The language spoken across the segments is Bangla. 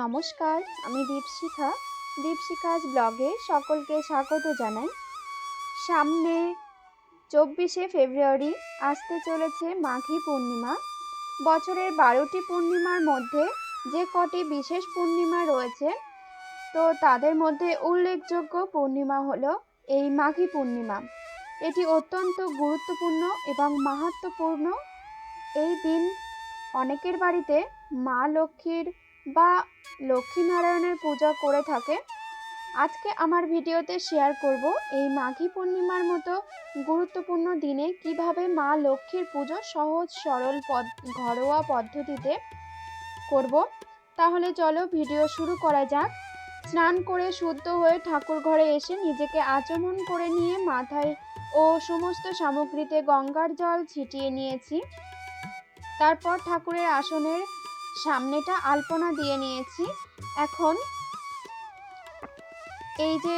নমস্কার, আমি দীপশিখা। দীপশিখাজ ব্লগে সকলকে স্বাগত জানাই। সামনে চব্বিশে ফেব্রুয়ারি, আসতে চলেছে মাঘী পূর্ণিমা। বছরের বারোটি পূর্ণিমার মধ্যে যে কটি বিশেষ পূর্ণিমা রয়েছে, তো তাদের মধ্যে উল্লেখযোগ্য পূর্ণিমা হলো এই মাঘী পূর্ণিমা। এটি অত্যন্ত গুরুত্বপূর্ণ এবং মাহাত্ম্যপূর্ণ। এই দিন অনেকের বাড়িতে মা লক্ষ্মীর বা লক্ষ্মীনারায়ণের পূজা করে থাকে। আজকে আমার ভিডিওতে শেয়ার করব এই মাঘী পূর্ণিমার মতো গুরুত্বপূর্ণ দিনে কীভাবে মা লক্ষ্মীর পুজো সহজ, সরল পদ ঘরোয়া পদ্ধতিতে করব। তাহলে চলো ভিডিও শুরু করা যাক। স্নান করে শুদ্ধ হয়ে ঠাকুর ঘরে এসে নিজেকে আচমন করে নিয়ে মাথায় ও সমস্ত সামগ্রীতে গঙ্গার জল ছিটিয়ে নিয়েছি। তারপর ঠাকুরের আসনের সামনেটা আলপনা দিয়ে নিয়েছি। এখন এই যে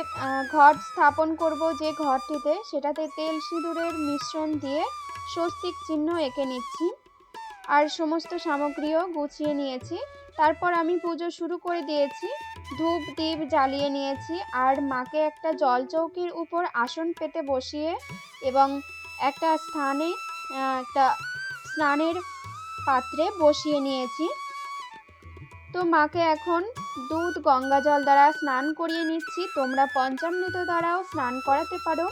ঘট স্থাপন করব যে ঘরটিতে, সেটাতে তেল সিঁদুরের মিশ্রণ দিয়ে স্বস্তিক চিহ্ন এঁকে নিচ্ছি। আর সমস্ত সামগ্রীও গুছিয়ে নিয়েছি। তারপর আমি পুজো শুরু করে দিয়েছি। ধূপ দ্বীপ জ্বালিয়ে নিয়েছি। আর মাকে একটা জল চৌকির উপর আসন পেতে বসিয়ে এবং একটা স্থানে একটা স্নানের পাত্রে বসিয়ে নিয়েছি। তো মাকে এখন দুধ, গঙ্গা জল দ্বারা স্নান করিয়ে নিচ্ছি। তোমরা পঞ্চামৃত দ্বারাও স্নান করাতে পারো।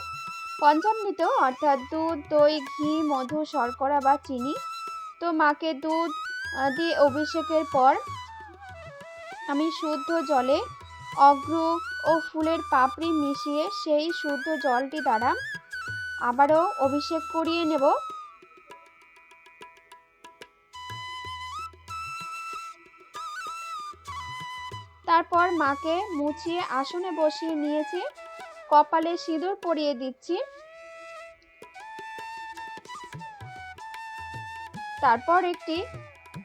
পঞ্চামৃত অর্থাৎ দুধ, দই, ঘি, মধু, শর্করা বা চিনি। তো মাকে দুধ দিয়ে অভিষেকের পর আমি শুদ্ধ জলে অগ্র ও ফুলের পাপড়ি মিশিয়ে সেই শুদ্ধ জলটি দ্বারা আবারও অভিষেক করিয়ে নেব। তারপর মাকে মুছিয়ে আসনে বসিয়ে নিয়েছি, কপালে সিঁদুর পরিয়ে দিচ্ছি। তারপর একটি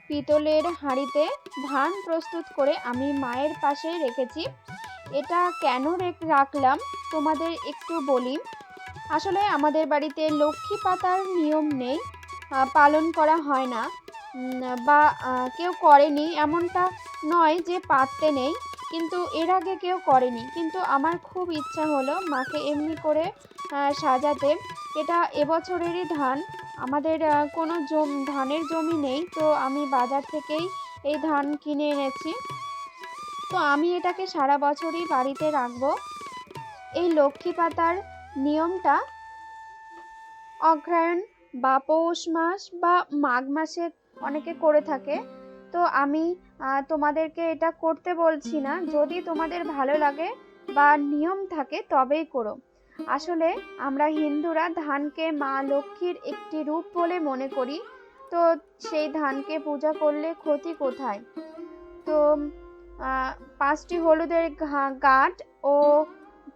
পিতলের হাঁড়িতে ধান প্রস্তুত করে আমি মায়ের পাশে রেখেছি। এটা কেন রেখ- রাখলাম? তোমাদের একটু বলি। আসলে আমাদের বাড়িতে লক্ষ্মী পাতার নিয়ম নেই পালন করা হয় না। বা কেউ করেনি, এমনটা নয় যে পাততে নেই, কিন্তু এর আগে কেউ করেনি। কিন্তু আমার খুব ইচ্ছা হলো মাকে এমনি করে সাজাতে। এটা এবছরেরই ধান। আমাদের কোনো জম, ধানের জমি নেই, তো আমি বাজার থেকেই এই ধান কিনে এনেছি। তো আমি এটাকে সারা বছরই বাড়িতে রাখব। এই লক্ষ্মী পাতার নিয়মটা অগ্রায়ণ বা পৌষ মাস বা মাঘ মাসে অনেকে করে থাকে। তো আমি তোমাদেরকে এটা করতে বলছি না। যদি তোমাদের ভালো লাগে বা নিয়ম থাকে তবেই করো। আসলে আমরা হিন্দুরা ধানকে মা লক্ষ্মীর একটি রূপ বলে মনে করি। তো সেই ধানকে পূজা করলে ক্ষতি কোথায়? তো পাঁচটি হলুদের গাঁট ও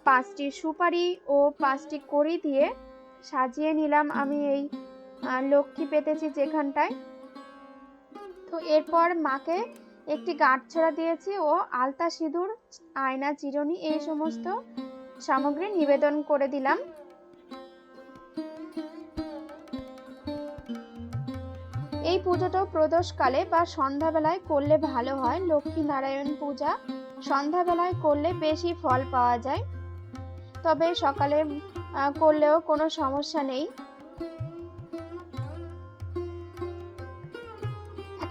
পাঁচটি সুপারি ও পাঁচটি কড়ি দিয়ে সাজিয়ে নিলাম। আমি এই লক্ষ্মী পেতেছি যেখানটায়। এরপর মাকে একটি গাঁটছড়া দিয়েছি ও আলতা সিঁদুর, আয়না, চিরুনি এই সমস্ত সামগ্রী নিবেদন করে দিলাম। এই পুজোটা প্রদোষকালে বা সন্ধ্যাবেলায় করলে ভালো হয় লক্ষ্মী নারায়ণ পূজা সন্ধ্যাবেলায় করলে বেশি ফল পাওয়া যায়। তবে সকালে করলেও কোনো সমস্যা নেই।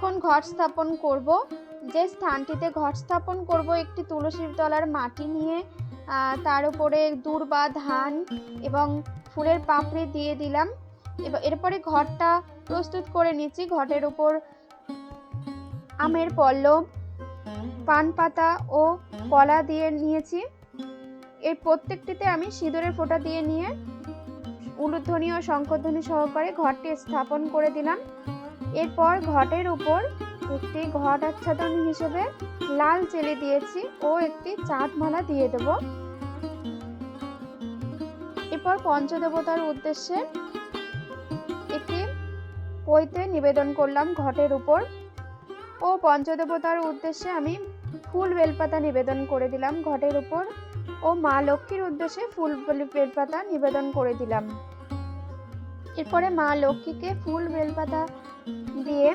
এখন ঘট স্থাপন করব? যে স্থানটিতে ঘট স্থাপন করব, একটি তুলসীর তলার মাটি নিয়ে তার উপরে দূর্বা ধান এবং ফুলের পাপড়ি দিয়ে দিলাম। এবার এরপরে ঘরটা প্রস্তুত করে নিচ্ছি। ঘটের উপর আমের পল্লব পান পাতা ও কলা দিয়ে নিয়েছি। এর প্রত্যেকটিতে আমি সিঁদুরের ফোঁটা দিয়ে নিয়ে, উলুধ্বনি ও শঙ্করধ্বনি সহকারে ঘরটি স্থাপন করে দিলাম। এরপর ঘটের উপর একটি ঘট আচ্ছাদন হিসেবে লাল চেলে দিয়েছি ও একটি চাঁদমালা দিয়ে দেব। এরপর পঞ্চদেবতার উদ্দেশ্যে একটি পৈতে নিবেদন করলাম ঘটের উপর ও পঞ্চদেবতার উদ্দেশ্যে আমি ফুল বেলপাতা নিবেদন করে দিলাম ঘটের উপর ও মা লক্ষ্মীর উদ্দেশ্যে ফুল বেল- বেলপাতা নিবেদন করে দিলাম। এরপরে মা লক্ষ্মীকে ফুল বেলপাতা দিয়ে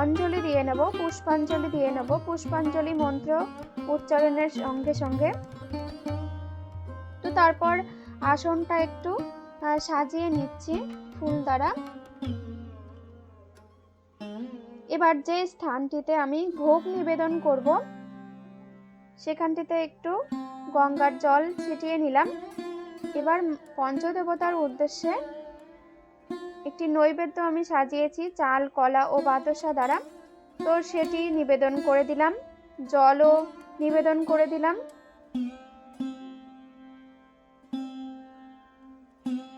অঞ্জলি দিয়ে নেব, পুষ্পাঞ্জলি দিয়ে নেব। পুষ্পাঞ্জলি মন্ত্র উচ্চারণের সঙ্গে সঙ্গে। তো তারপর আসনটা একটু সাজিয়ে নিচ্ছি ফুল দ্বারা। এবার যে স্থানটিতে আমি ভোগ নিবেদন করব, সেখানটিতে একটু গঙ্গার জল ছিটিয়ে নিলাম। এবার পঞ্চদেবতার উদ্দেশ্যে একটি নৈবেদ্য আমি সাজিয়েছি, চাল, কলা ও বাদশা দ্বারা। তো সেটি নিবেদন করে দিলাম, জলও নিবেদন করে দিলাম।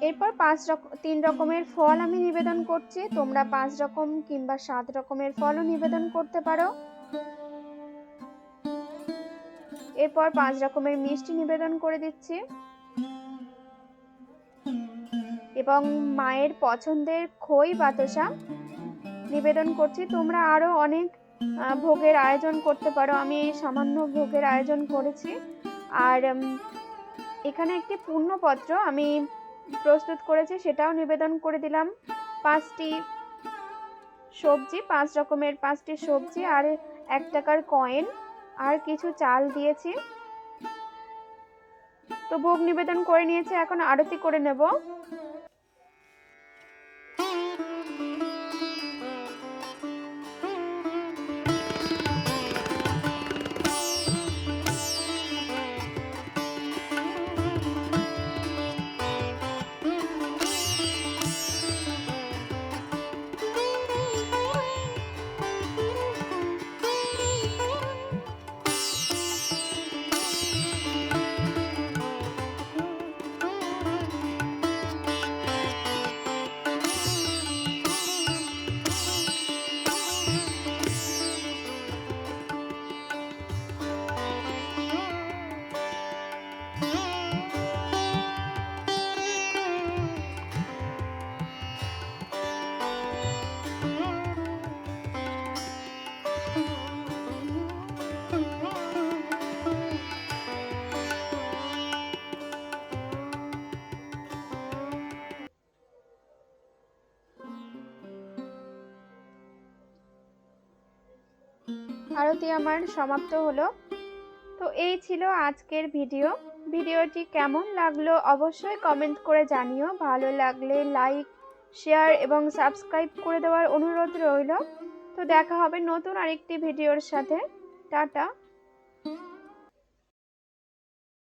এরপর পাঁচ রকম তিন রকমের ফল আমি নিবেদন করছি। তোমরা পাঁচ রকম কিংবা সাত রকমের ফলও নিবেদন করতে পারো। এরপর পাঁচ রকমের মিষ্টি নিবেদন করে দিচ্ছি। এবং মায়ের পছন্দের খই বাতাসা নিবেদন করছি। তোমরা আরও অনেক ভোগের আয়োজন করতে পারো। আমি এই সামান্য ভোগের আয়োজন করেছি। আর এখানে একটি পূর্ণপত্র আমি প্রস্তুত করেছি, সেটাও নিবেদন করে দিলাম। পাঁচটি সবজি, পাঁচ রকমের পাঁচটি সবজি, আর এক টাকার কয়েন, আর কিছু চাল দিয়েছি। তো ভোগ নিবেদন করে নিয়েছি। এখন আরতি করে নেব। আরতি আমার সমাপ্ত হলো। তো এই ছিল আজকের ভিডিও। ভিডিওটি কেমন লাগল অবশ্যই কমেন্ট করে জানিও। ভালো লাগলে লাইক শেয়ার এবং সাবস্ক্রাইব করে দেওয়ার অনুরোধ রইল। তো দেখা হবে নতুন আরেকটি ভিডিওর সাথে। টাটা।